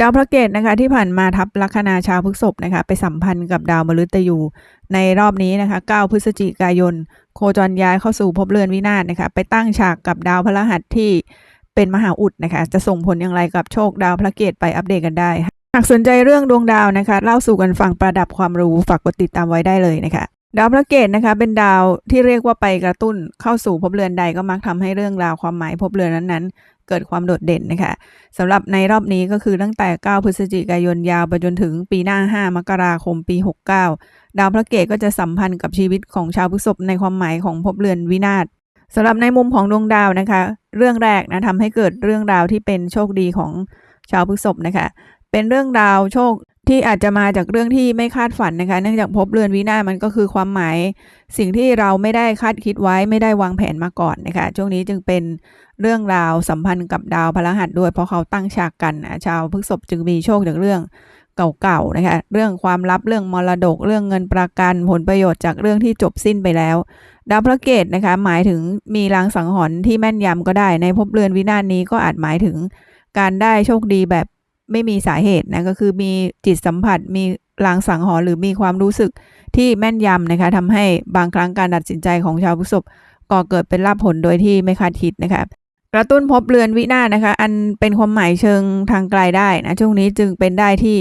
ดาวพระเกตนะคะที่ผ่านมาทับลัคนาชาวพฤษภนะคะไปสัมพันธ์กับดาวมฤตยู ในรอบนี้นะคะ 9 พฤศจิกายน โคจรย้ายเข้าสู่ภพเรือนวินาศนะคะไปตั้งฉากกับดาวพฤหัสที่เป็นมหาอุดนะคะจะส่งผลอย่างไรกับโชคดาวพระเกตไปอัปเดตกันได้ หากสนใจเรื่องดวงดาวนะคะ เล่าสู่กันฟังประดับความรู้ฝากกดติดตามไว้ได้เลยนะคะดาวพระเกตนะคะเป็นดาวที่เรียกว่าไปกระตุ้นเข้าสู่ภพเรือนใดก็มักทำให้เรื่องราวความหมายภพเรือนนั้น เกิดความโดดเด่นนะคะสำหรับในรอบนี้ก็คือตั้งแต่ 9 พฤศจิกายนยาวไปจนถึงปีหน้า 5 มกราคมปี 69 ดาวพระเกตก็จะสัมพันธ์กับชีวิตของชาวพฤษภในความหมายของภพเรือนวินาศสำหรับในมุมของดวงดาวนะคะ เรื่องแรกนะทำให้เกิดเรื่องราวที่เป็นโชคดีของชาวพฤษภนะคะ เป็นเรื่องราวโชค ที่อาจจะมาจากเรื่องที่ไม่คาดฝันนะคะ เนื่องจากภพเรือนวินาศมันก็คือความหมาย สิ่งที่เราไม่ได้คาดคิดไว้ไม่ได้วางแผนมาก่อนนะคะ ช่วงนี้จึงเป็นเรื่องราวสัมพันธ์กับดาวพฤหัสด้วยเพราะเขาตั้งฉากกันนะชาวพฤกษภจึงมีโชคจากเรื่องเก่าๆนะคะเรื่องความลับเรื่องมรดกเรื่องเงินประกันผลประโยชน์จากเรื่องที่จบสิ้นไปแล้ว ดาวพระเกตนะคะหมายถึงมีลางสังหรณ์ที่แม่นยำก็ได้ ในภพเรือนวินาศนี้ก็อาจหมายถึงการได้โชคดีแบบ ไม่มีสาเหตุนะก็คือมีจิตสัมผัสมีลางสังหรณ์หรือมีความรู้สึกที่แม่นยำนะคะทำให้บางครั้งการตัดสินใจของชาวพฤษภก่อเกิดเป็นลาภผลโดยที่ไม่คาดคิดนะคะกระตุ้นพบเรือนวินาศนะคะ อันเป็นความหมายเชิงทางไกลได้นะช่วงนี้จึงเป็นได้ที่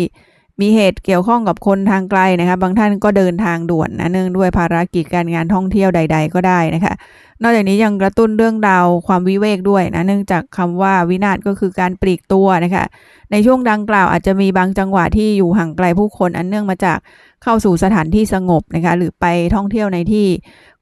มีเหตุเกี่ยวข้องกับคนทางไกลนะคะบางท่านก็เดินทางด่วนนะเนื่องด้วยภารกิจการงานท่องเที่ยวใด ๆ ก็ได้นะคะ นอกจากนี้ยังกระตุ้นเรื่องราวความวิเวกด้วยนะเนื่องจากคำว่าวินาศก็คือการปลีกตัวนะคะในช่วงดังกล่าวอาจจะมีบางจังหวะที่อยู่ห่างไกลผู้คนอันเนื่องมาจากเข้าสู่สถานที่สงบนะคะหรือไปท่องเที่ยวในที่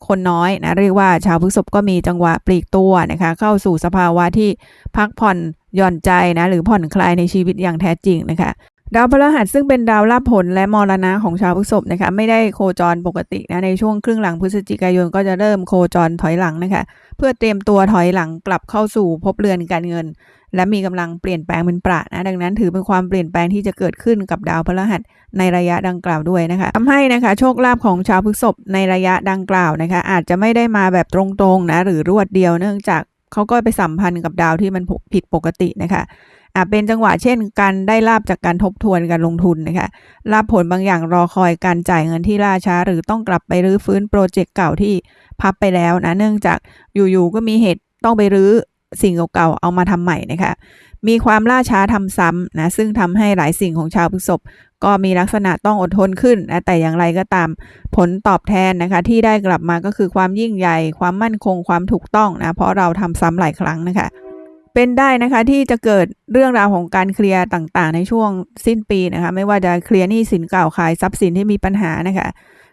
คนน้อยนะเรียกว่าชาวพฤษภก็มีจังหวะปลีกตัวนะคะเข้าสู่สภาวะที่พักผ่อนหย่อนใจนะหรือผ่อนคลายในชีวิตอย่างแท้จริงนะคะ ดาวพฤหัสซึ่งเป็นดาวลาภผลและมรณะของชาวพฤษภนะคะไม่ได้โคจรปกตินะในช่วงครึ่งหลังพฤศจิกายนก็จะเริ่มโคจรถอยหลังนะคะเพื่อเตรียมตัวถอยหลังกลับเข้าสู่ภพเรือนการเงิน และมีกำลังเปลี่ยนแปลงเป็นประนะดังนั้นถือเป็นความเปลี่ยนแปลงที่จะเกิดขึ้นกับดาวพฤหัสในระยะดังกล่าวด้วยนะคะทำให้นะคะโชคลาภของชาวพฤษภในระยะดังกล่าวนะคะอาจจะไม่ได้มาแบบตรงๆนะหรือรวดเดียวเนื่องจากเขาก็ไปสัมพันธ์กับดาวที่มันผิดปกตินะคะ เป็นจังหวะเช่นการได้ลาบจากการทบทวนการลงทุนนะคะลาบผลบางอย่างรอคอยการจ่ายเงินที่ล่าช้า หรือต้องกลับไปรื้อฟื้นโปรเจกต์เก่าที่พับไปแล้วนะเนื่องจากอยู่ๆก็มีเหตุต้องไปรื้อสิ่งเก่าๆเอามาทำใหม่นะคะมีความล่าช้าทำซ้ำนะซึ่งทำให้หลายสิ่งของชาวพฤษภก็มีลักษณะต้องอดทนขึ้นนะแต่อย่างไรก็ตามผลตอบแทนนะคะ ที่ได้กลับมาก็คือความยิ่งใหญ่ ความมั่นคงความถูกต้องนะเพราะเราทำซ้ำหลายครั้งนะคะ เป็นได้นะคะที่จะเกิดเรื่องราวของการเคลียร์ต่างๆ ในช่วงสิ้นปีนะคะ ไม่ว่าจะเคลียร์หนี้สินเก่าขายทรัพย์สินที่มีปัญหานะคะ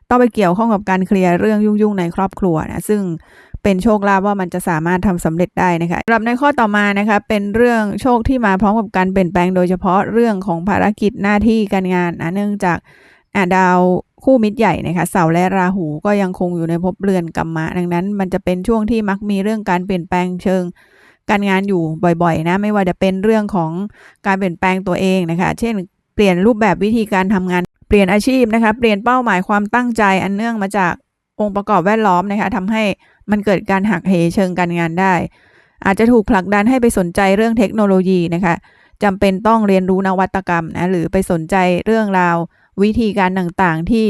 ต้องไปเกี่ยวข้องกับการเคลียร์เรื่องยุ่งๆในครอบครัวนะซึ่งเป็นโชคลาภว่ามันจะสามารถทำสำเร็จได้นะคะสำหรับในข้อต่อมานะคะ เป็นเรื่องโชคที่มาพร้อมกับการเปลี่ยนแปลงโดยเฉพาะเรื่องของภารกิจหน้าที่การงานนะเนื่องจากดาวคู่มิตรใหญ่นะคะเสาร์และราหูก็ยังคงอยู่ในภพเรือนกรรมะ ดังนั้น มันจะเป็นช่วงที่มักมีเรื่องการเปลี่ยนแปลงเชิง การงานอยู่บ่อยๆนะไม่ว่าจะเป็นเรื่องของการเปลี่ยนแปลงตัวเองนะคะ เช่น เปลี่ยนรูปแบบวิธีการทำงาน เปลี่ยนอาชีพนะคะ เปลี่ยนเป้าหมายความตั้งใจอันเนื่องมาจากองค์ประกอบแวดล้อมนะคะทำให้มันเกิดการหักเหเชิงการงานได้ อาจจะถูกผลักดันให้ไปสนใจเรื่องเทคโนโลยีนะคะจำเป็นต้องเรียนรู้นวัตกรรมนะหรือไปสนใจเรื่องราววิธีการต่างๆที่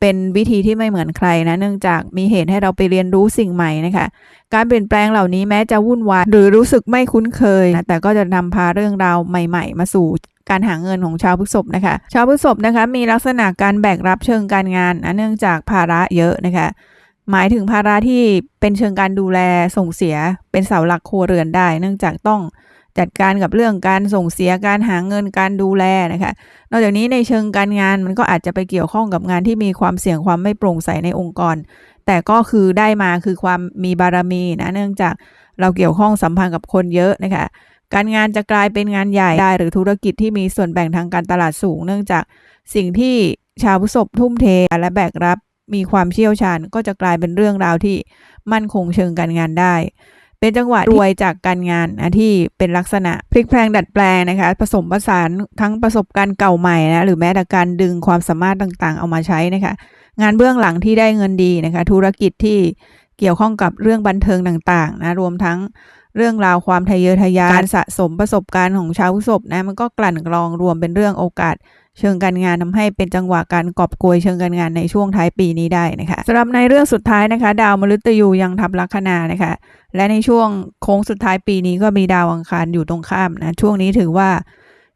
เป็นวิธีที่ไม่เหมือนใครนะ เนื่องจากมีเหตุให้เราไปเรียนรู้สิ่งใหม่นะคะ การเปลี่ยนแปลงเหล่านี้แม้จะวุ่นวายหรือรู้สึกไม่คุ้นเคยนะแต่ก็จะนำพาเรื่องราวใหม่ ๆ มาสู่การหาเงินของชาวพฤษภนะคะ ชาวพฤษภนะคะมีลักษณะการแบกรับเชิงการงานนะเนื่องจากภาระเยอะนะคะ หมายถึงภาระที่เป็นเชิงการดูแลส่งเสียเป็นเสาหลักครัวเรือนได้ เนื่องจากต้อง จัดการกับเรื่องการส่งเสียการหาเงินการดูแลนะคะ นอกจากนี้ในเชิงการงานมันก็อาจจะไปเกี่ยวข้องกับงานที่มีความเสี่ยงความไม่โปร่งใสในองค์กร แต่ก็คือได้มาคือความมีบารมีนะเนื่องจากเราเกี่ยวข้องสัมพันธ์กับคนเยอะนะคะการงานจะกลายเป็นงานใหญ่ได้หรือธุรกิจที่มีส่วนแบ่งทางการตลาดสูง เนื่องจากสิ่งที่ชาวผู้ศพทุ่มเทและแบกรับมีความเชี่ยวชาญก็จะกลายเป็นเรื่องราวที่มั่นคงเชิงการงานได้ เป็นจังหวะรวยจากการงานนะที่เป็นลักษณะพลิกแพลงดัดแปลงนะคะ ผสมผสานทั้งประสบการณ์เก่าใหม่นะหรือแม้แต่การดึงความสามารถต่างๆ เอามาใช้นะคะ งานเบื้องหลังที่ได้เงินดีนะคะ ธุรกิจที่เกี่ยวข้องกับเรื่องบันเทิงต่างๆนะรวมทั้งเรื่องราวความทะเยอทะยานสะสมประสบการณ์ของชาวพฤษภนะมันก็กลั่นกรองรวมเป็นเรื่องโอกาส เชิงการงานทำให้เป็นจังหวะการกอบโกยเชิงการงานในช่วงท้ายปีนี้ได้นะคะสำหรับในเรื่องสุดท้ายนะคะ ดาวมฤตยูยังทับลัคนานะคะ และในช่วงโค้งสุดท้ายปีนี้ก็มีดาวอังคารอยู่ตรงข้ามนะช่วงนี้ถือว่า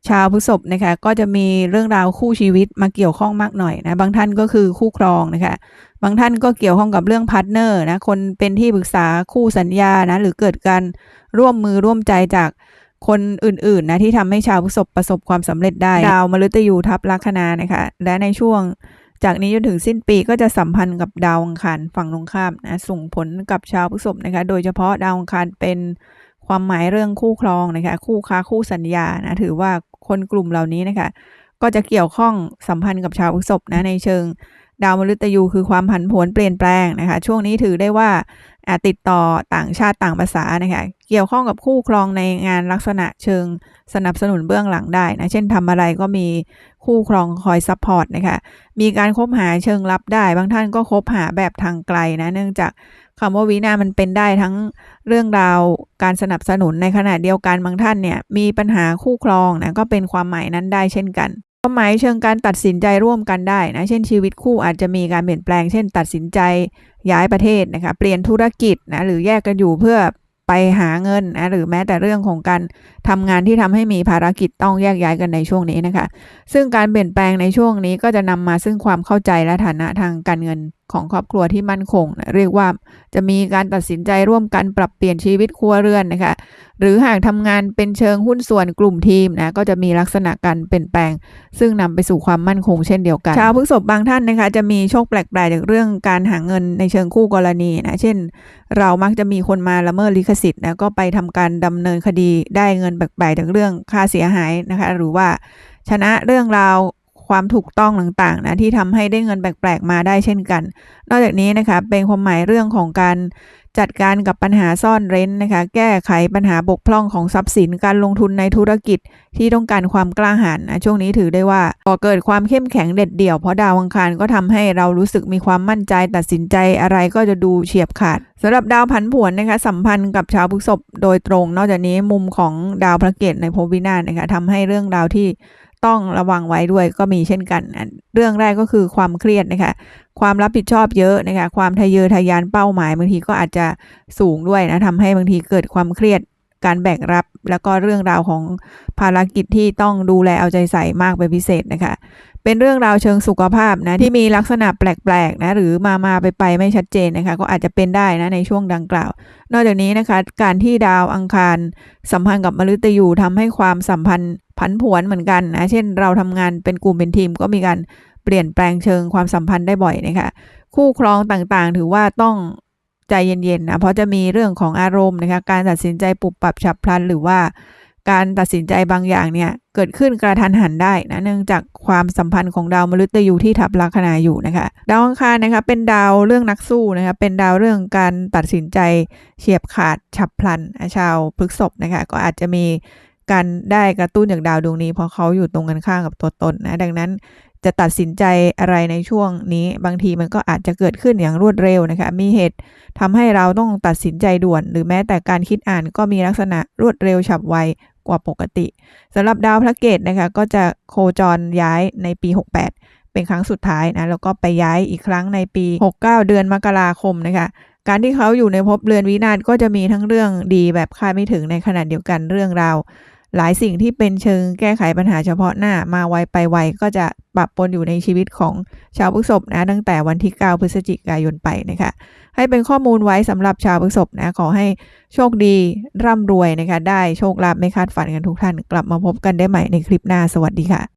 ชาวพฤษภนะคะก็จะมีเรื่องราวคู่ชีวิตมาเกี่ยวข้องมากหน่อยนะบางท่านก็คือคู่ครองนะคะบางท่านก็เกี่ยวข้องกับเรื่องพาร์ทเนอร์นะคนเป็นที่ปรึกษาคู่สัญญานะหรือเกิดการร่วมมือร่วมใจจาก คนอื่นๆนะที่ทำให้ชาวพฤษภประสบความสำเร็จได้ ดาวมฤตยูทับลัคนานะคะและในช่วงจากนี้จนถึงสิ้นปีก็จะสัมพันธ์กับดาวอังคารฝั่งตรงข้ามนะส่งผลกับชาวพฤษภนะคะ โดยเฉพาะดาวอังคารเป็นความหมายเรื่องคู่ครองนะคะ คู่ค้าคู่สัญญานะถือว่าคนกลุ่มเหล่านี้นะคะ ก็จะเกี่ยวข้องสัมพันธ์กับชาวพฤษภนะในเชิง ดาวมฤตยูคือความผันผวนเปลี่ยนแปลงนะคะช่วงนี้ถือได้ว่าติดต่อต่างชาติต่างภาษานะคะเกี่ยวข้องกับคู่ครองในงานลักษณะเชิงสนับสนุนเบื้องหลังได้นะเช่นทำอะไรก็มีคู่ครองคอยซัพพอร์ตนะคะมีการคบหาเชิงลับได้ บางท่านก็คบหาแบบทางไกลนะเนื่องจากคำว่าวินามันเป็นได้ทั้งเรื่องราวการสนับสนุนในขณะเดียวกันบางท่านเนี่ยมีปัญหาคู่ครองนะก็เป็นความหมายนั้นได้เช่นกัน ความหมายเชิงการตัดสินใจร่วมกันได้นะเช่นชีวิตคู่อาจจะมีการเปลี่ยนแปลง เช่น ตัดสินใจย้ายประเทศนะคะเปลี่ยนธุรกิจนะหรือแยกกันอยู่เพื่อไปหาเงินนะหรือแม้แต่เรื่องของการทำงานที่ทำให้มีภารกิจต้องแยกย้ายกันในช่วงนี้นะคะ ซึ่งการเปลี่ยนแปลงในช่วงนี้ก็จะนำมาซึ่งความเข้าใจและฐานะทางการเงิน ของครอบครัวที่มั่นคงนะเรียกว่าจะมีการตัดสินใจร่วมกันปรับเปลี่ยนชีวิตครัวเรือนนะคะหรือหากทำงานเป็นเชิงหุ้นส่วนกลุ่มทีมนะก็จะมีลักษณะการเปลี่ยนแปลง ซึ่งนำไปสู่ความมั่นคงเช่นเดียวกันชาวพฤษภบางท่านนะคะจะมีโชคแปลกๆจากเรื่องการหาเงินในเชิงคู่กรณีนะเช่น เรามักจะมีคนมาละเมิดลิขสิทธิ์นะก็ไปทำการดำเนินคดีได้เงินแปลกๆจากเรื่องค่าเสียหายนะคะหรือว่าชนะเรื่องราว ความถูกต้องต่างๆนะที่ทำให้ได้เงินแปลกๆมาได้เช่นกัน นอกจากนี้นะคะเป็นความหมายเรื่องของการจัดการกับปัญหาซ่อนเร้นนะคะ แก้ไขปัญหาบกพร่องของทรัพย์สิน การลงทุนในธุรกิจที่ต้องการความกล้าหาญนะช่วงนี้ถือได้ว่าก่อเกิดความเข้มแข็งเด็ดเดี่ยวเพราะดาวอังคารก็ทำให้เรารู้สึกมีความมั่นใจตัดสินใจอะไรก็จะดูเฉียบขาดสำหรับดาวผันผวนนะคะสัมพันธ์กับชาวพฤษภโดยตรง นอกจากนี้มุมของดาวพระเกตในภพวินาศนะคะทำให้เรื่องราวที่ ต้องระวังไว้ด้วยก็มีเช่นกัน เรื่องแรกก็คือความเครียดนะคะ ความรับผิดชอบเยอะนะคะ ความทะเยอทะยานเป้าหมายบางทีก็อาจจะสูงด้วยนะทำให้บางทีเกิดความเครียดการแบกรับ แล้วก็เรื่องราวของภารกิจที่ต้องดูแลเอาใจใส่มากเป็นพิเศษนะคะ เป็นเรื่องราวเชิงสุขภาพนะที่มีลักษณะแปลกๆนะหรือมามาไปไปไม่ชัดเจนนะคะก็อาจจะเป็นได้นะในช่วงดังกล่าว นอกจากนี้นะคะการที่ดาวอังคารสัมพันธ์กับมฤตยูทำให้ความสัมพันธ์ผันผวนเหมือนกันนะเช่น เราทำงานเป็นกลุ่มเป็นทีมก็มีการเปลี่ยนแปลงเชิงความสัมพันธ์ได้บ่อยนะคะคู่ครองต่างๆ ถือว่าต้องใจเย็นๆนะเพราะจะมีเรื่องของอารมณ์นะคะการตัดสินใจปรับปรับฉับพลันหรือว่า การตัดสินใจบางอย่างเนี่ยเกิดขึ้นกระทันหันได้นะเนื่องจากความสัมพันธ์ของดาวมฤตยูที่ทับลัคนาอยู่นะคะ ดาวอังคารนะคะเป็นดาวเรื่องนักสู้นะคะเป็นดาวเรื่องการตัดสินใจเฉียบขาดฉับพลันชาวพฤกษภนะคะก็อาจจะมีการได้กระตุ้นจากดาวดวงนี้ เพราะเขาอยู่ตรงกันข้ามกับตัวตนนะดังนั้นจะตัดสินใจอะไรในช่วงนี้ บางทีมันก็อาจจะเกิดขึ้นอย่างรวดเร็วนะคะ มีเหตุทำให้เราต้องตัดสินใจด่วน หรือแม้แต่การคิดอ่านก็มีลักษณะรวดเร็วฉับไว กว่าปกติสำหรับดาวพระเกตนะคะก็จะโคจรย้ายในปี 68 เป็นครั้งสุดท้ายนะแล้วก็ไปย้ายอีกครั้งในปี 69 เดือนมกราคมนะคะการที่เขาอยู่ในภพเรือนวินาศก็จะมีทั้งเรื่องดีแบบคาดไม่ถึงในขณะเดียวกันเรื่องราว หลายสิ่งที่เป็นเชิงแก้ไขปัญหาเฉพาะหน้ามาไวไปไวก็จะปรับปนอยู่ในชีวิตของชาวพฤษบนะตั้งแต่วันที่ 9 พฤศจิกายนไปนะคะให้เป็นข้อมูลไว้สำหรับชาวพฤษบนะขอให้โชคดีร่ำรวยนะคะได้โชคลาภไม่คาดฝันกันทุกท่าน กลับมาพบกันได้ใหม่ในคลิปหน้าสวัสดีค่ะ